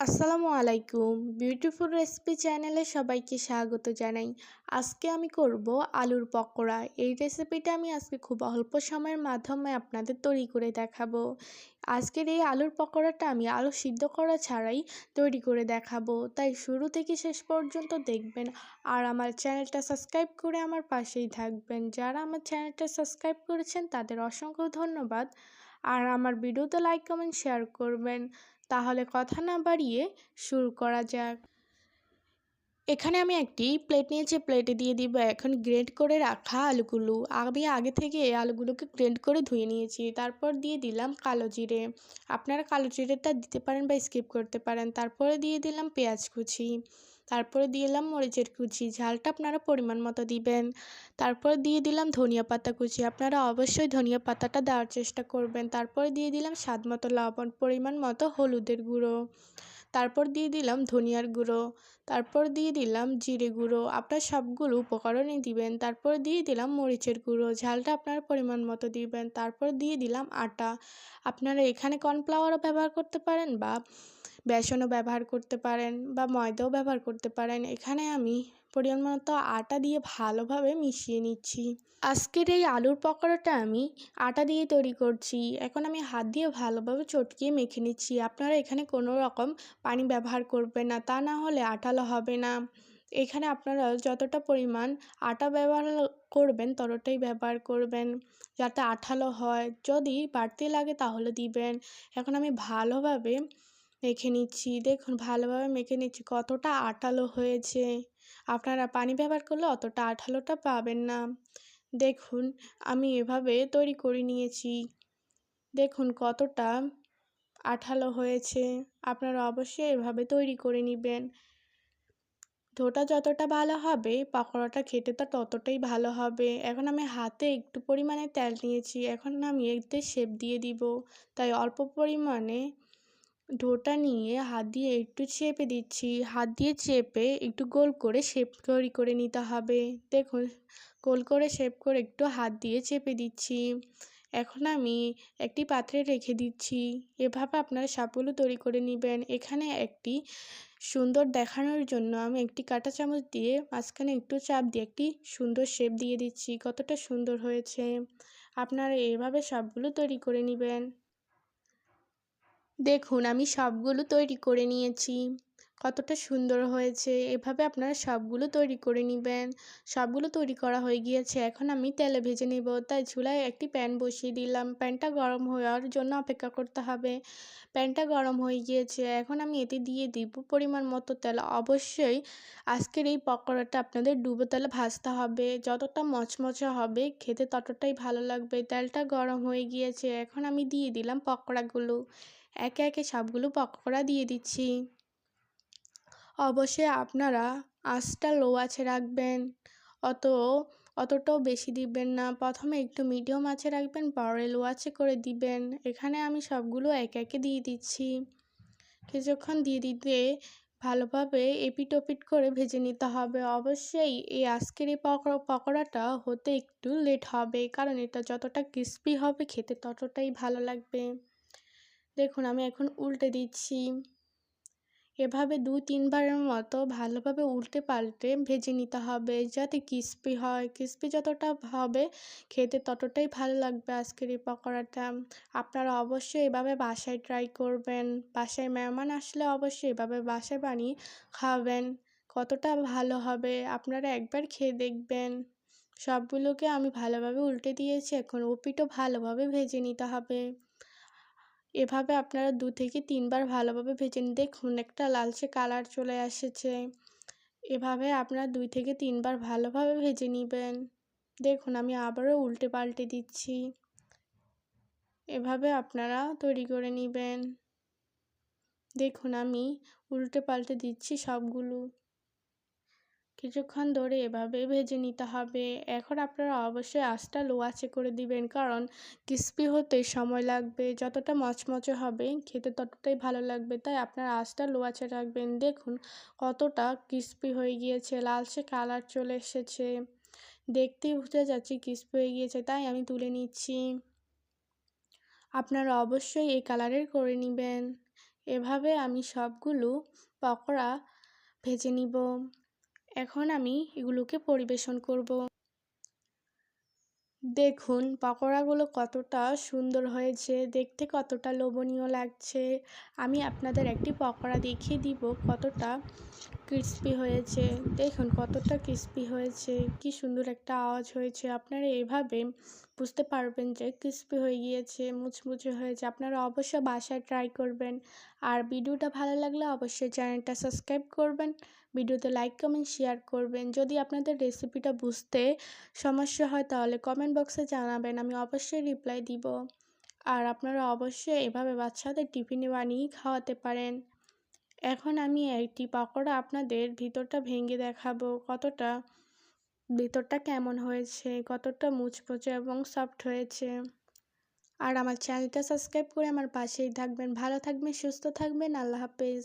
আসসালামু আলাইকুম। Beautiful recipe চ্যানেলে সবাইকে স্বাগত জানাই। আজকে আমি করব আলুর পকোড়া। এই রেসিপিটা আমি আজকে খুব অল্প সময়ের মাধ্যমে আপনাদের তৈরি করে দেখাবো। আজকের এই আলুর পকোড়াটা আমি আলু সিদ্ধ করা ছাড়াই তৈরি করে দেখাবো। তাই শুরু থেকে শেষ পর্যন্ত দেখবেন আর আমার চ্যানেলটা সাবস্ক্রাইব করে আমার পাশেই থাকবেন। যারা আমার চ্যানেলটা সাবস্ক্রাইব করেছেন তাদের অসংখ্য ধন্যবাদ। আর আমার ভিডিওতে লাইক, কমেন্ট শেয়ার করবেন। তাহলে কথা না বাড়িয়ে শুরু করা যাক। এখানে আমি একটি প্লেট নিয়েছি প্লেটে দিয়ে দিব। এখন গ্রেড করে রাখা আলুগুলো। আমি আগে থেকে আলুগুলোকে গ্রেড করে ধুয়ে নিয়েছি। তারপর দিয়ে দিলাম কালো জিরে। আপনারা কালো জিরেটা দিতে পারেন বা স্কিপ করতে পারেন। তারপরে দিয়ে দিলাম পেঁয়াজ কুচি। তারপরে দিয়ে দিলাম মরিচের কুচি। ঝালটা আপনারা পরিমাণ মতো দিবেন। তারপর দিয়ে দিলাম ধনিয়া পাতা কুচি। আপনারা অবশ্যই ধনিয়া পাতাটা দেওয়ার চেষ্টা করবেন। তারপরে দিয়ে দিলাম স্বাদ মতো লবণ, পরিমাণ মতো হলুদের গুঁড়ো। তারপর দিয়ে দিলাম ধনিয়ার গুঁড়ো, তারপর দিয়ে দিলাম জিরে গুঁড়ো, আপনার সবগুলো উপকরণই দিবেন। তারপর দিয়ে দিলাম মরিচের গুঁড়ো, ঝালটা আপনার পরিমাণ মতো দিবেন। তারপর দিয়ে দিলাম আটা। আপনারা এখানে কর্নফ্লাওয়ারও ব্যবহার করতে পারেন বা বেসনও ব্যবহার করতে পারেন বা ময়দাও ব্যবহার করতে পারেন। এখানে আমি পরিমাণ মতো আটা দিয়ে ভালোভাবে মিশিয়ে নিচ্ছি। আজকের এই আলুর পকোড়াটা আমি আটা দিয়ে তৈরি করছি। এখন আমি হাত দিয়ে ভালোভাবে চটকিয়ে মেখে নিচ্ছি। আপনারা এখানে কোনো রকম পানি ব্যবহার করবেন না, তা না হলে আটালো হবে না। এখানে আপনারা যতটা পরিমাণ আটা ব্যবহার করবেন, ততটাই ব্যবহার করবেন। যাতে আঠালো হয়, যদি বাড়তি লাগে তাহলে দিবেন। এখন আমি ভালোভাবে মেখে নিচ্ছি। দেখুন, ভালোভাবে মেখে নিচ্ছি। কতটা আঠালো হয়েছে। আপনারা পানি ব্যবহার করলে অতটা আঠালোটা পাবেন না। দেখুন, আমি এভাবে তৈরি করে নিয়েছি। দেখুন কতটা আঠালো হয়েছে। আপনারা অবশ্যই এভাবে তৈরি করে নেবেন। ডোটা যতটা ভালো হবে, পকোড়াটা খেতে তো ততটাই ভালো হবে। এখন আমি হাতে একটু পরিমাণে তেল নিয়েছি। এখন আমি এতে শেপ দিয়ে দিব। তাই অল্প পরিমাণে ডোটা নিয়ে হাত দিয়ে একটু চেপে দিচ্ছি। হাত দিয়ে চেপে একটু গোল করে শেপ তৈরি করে নিতে হবে। দেখুন, গোল করে শেপ করে একটু হাত দিয়ে চেপে দিচ্ছি। এখন আমি একটি পাত্রে রেখে দিচ্ছি। এভাবে আপনারা সবগুলো তৈরি করে নেবেন। এখানে একটি সুন্দর দেখানোর জন্য আমি একটি কাঁটা চামচ দিয়ে মাঝখানে একটু চাপ দিয়ে একটি সুন্দর শেপ দিয়ে দিচ্ছি। কতটা সুন্দর হয়েছে। আপনারা এভাবে সবগুলো তৈরি করে নেবেন। দেখুন আমি সবগুলো তৈরি করে নিয়েছি। কতটা সুন্দর হয়েছে, এভাবে আপনারা সবগুলো তৈরি করে নেবেন। সবগুলো তৈরি করা হয়ে গিয়েছে, এখন আমি তেলে ভেজে নেব। তাই চুলায় একটি প্যান বসিয়ে দিলাম। প্যানটা গরম হওয়ার জন্য অপেক্ষা করতে হবে। প্যানটা গরম হয়ে গিয়েছে, এখন আমি এতে দিয়ে দিব পরিমাণ মতো তেল। অবশ্যই আজকের এই পকোড়াটা আপনাদের ডুবো তেলে ভাজতে হবে। যতটা মচমচে হবে খেতে ততটাই ভালো লাগবে। তেলটা গরম হয়ে গিয়েছে, এখন আমি দিয়ে দিলাম পকোড়াগুলো। একে একে সবগুলো পকোড়া দিয়ে দিচ্ছি। অবশ্যই আপনারা আঁচটা লো আছে রাখবেন। অত, অতটাও বেশি দিবেন না। প্রথমে একটু মিডিয়াম আছে রাখবেন, পরে লো আছে করে দিবেন। এখানে আমি সবগুলো একে একে দিয়ে দিচ্ছি। কিছুক্ষণ দিয়ে দিতে ভালোভাবে এপিট ওপিট করে ভেজে নিতে হবে। অবশ্যই এই আজকের এই পকোড়াটা হতে একটু লেট হবে, কারণ এটা যতটা ক্রিস্পি হবে খেতে ততটাই ভালো লাগবে। দেখুন, আমি এখন উল্টে দিচ্ছি। এভাবে দু তিনবারের মতো ভালোভাবে উল্টে পাল্টে ভেজে নিতে হবে যাতে ক্রিস্পি হয়। ক্রিস্পি যতটা হবে খেতে ততটাই ভালো লাগবে আজকের এই পকোড়াটা। আপনারা অবশ্যই এভাবে বাসায় ট্রাই করবেন। বাসায় মেহমান আসলে অবশ্যই এভাবে বাসায় বানিয়ে খাবেন। কতটা ভালো হবে আপনারা একবার খেয়ে দেখবেন। সবগুলোকে আমি ভালোভাবে উল্টে দিয়েছি। এখন ওপিটও ভালোভাবে ভেজে নিতে হবে। এভাবে আপনারা দু থেকে তিনবার ভালোভাবে ভেজে নিন। দেখুন, একটা লালচে কালার চলে এসেছে। এভাবে আপনারা দুই থেকে তিনবার ভালোভাবে ভেজে নেবেন। দেখুন, আমি আবারও উল্টে পাল্টে দিচ্ছি। এভাবে আপনারা তৈরি করে নেবেন। দেখুন, আমি উল্টে পাল্টে দিচ্ছি সবগুলো। কিছুক্ষণ ধরে এভাবে ভেজে নিতে হবে। এখন আপনারা অবশ্যই আঁচটা লো করে দিবেন, কারণ ক্রিস্পি হতে সময় লাগবে, যতটা মচমচে হবে খেতে ততটাই ভালো লাগবে। তাই আপনারা আঁচটা লো রাখবেন। দেখুন কতটা ক্রিস্পি হয়ে গিয়েছে, লালচে কালার চলে এসেছে। দেখতেই বুঝতে যাচ্ছি ক্রিস্পি হয়ে গিয়েছে, তাই আমি তুলে নিচ্ছি। আপনারা অবশ্যই এই কালারের করে নেবেন। এভাবে আমি সবগুলো পকোড়া ভেজে নিব। এখন আমি এগুলোকে পরিবেশন করব। দেখুন, পকোড়াগুলো কতটা সুন্দর হয়েছে, দেখতে কতটা লোভনীয় লাগছে। আমি আপনাদের একটি পকোড়া দেখিয়ে দিব কতটা ক্রিস্পি হয়েছে। দেখুন কতটা ক্রিস্পি হয়েছে, কি সুন্দর একটা আওয়াজ হয়েছে। আপনারা এভাবে বুঝতে পারবেন যে ক্রিস্পি হয়ে গিয়েছে, মুচমুচে হয়েছে। আপনারা অবশ্যই বাসায় ট্রাই করবেন। আর ভিডিওটা ভালো লাগলে অবশ্যই চ্যানেলটা সাবস্ক্রাইব করবেন, ভিডিওতে লাইক কমেন্ট শেয়ার করবেন। যদি আপনাদের রেসিপিটা বুঝতে সমস্যা হয় তাহলে কমেন্ট বক্সে জানাবেন, আমি অবশ্যই রিপ্লাই দিব। আর আপনারা অবশ্যই এভাবে বাচ্চাদের টিফিনে বানিয়ে খাওয়াতে পারেন। এখন আমি একটি পকোড়া আপনাদের ভিতরটা ভেঙে দেখাবো। কতটা, ভিতরটা কেমন হয়েছে, কতটা মুচমুচে এবং সফট হয়েছে। আর আমার চ্যানেলটা সাবস্ক্রাইব করে আমার পাশেই থাকবেন। ভালো থাকবেন, সুস্থ থাকবেন, আল্লাহ হাফেজ।